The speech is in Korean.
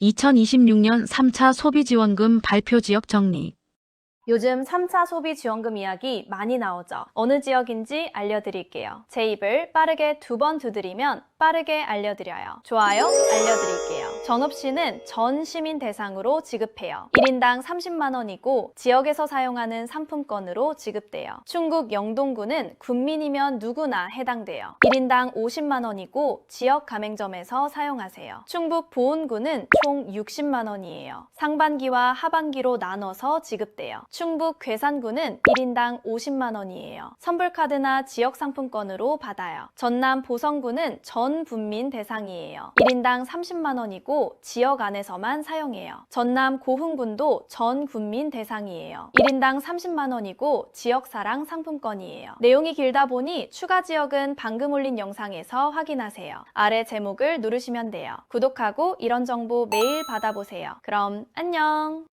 2026년 3차 소비지원금 발표 지역 정리. 요즘 3차 소비 지원금 이야기 많이 나오죠. 어느 지역인지 알려드릴게요. 제 입을 빠르게 두 번 두드리면 빠르게 알려드려요. 좋아요? 알려드릴게요. 전업시는 전 시민 대상으로 지급해요. 1인당 30만 원이고 지역에서 사용하는 상품권으로 지급돼요. 충북 영동구는 군민이면 누구나 해당돼요. 1인당 50만 원이고 지역 가맹점에서 사용하세요. 충북 보은구는 총 60만 원이에요. 상반기와 하반기로 나눠서 지급돼요. 충북 괴산구는 1인당 50만 원이에요. 선불카드나 지역 상품권으로 받아요. 전남 보성구는 전 분민 대상이에요. 1인당 30만 원이고 지역 안에서만 사용해요. 전남 고흥군도 전 군민 대상이에요. 1인당 30만 원이고 지역 사랑 상품권이에요. 내용이 길다 보니 추가 지역은 방금 올린 영상에서 확인하세요. 아래 제목을 누르시면 돼요. 구독하고 이런 정보 매일 받아보세요. 그럼 안녕!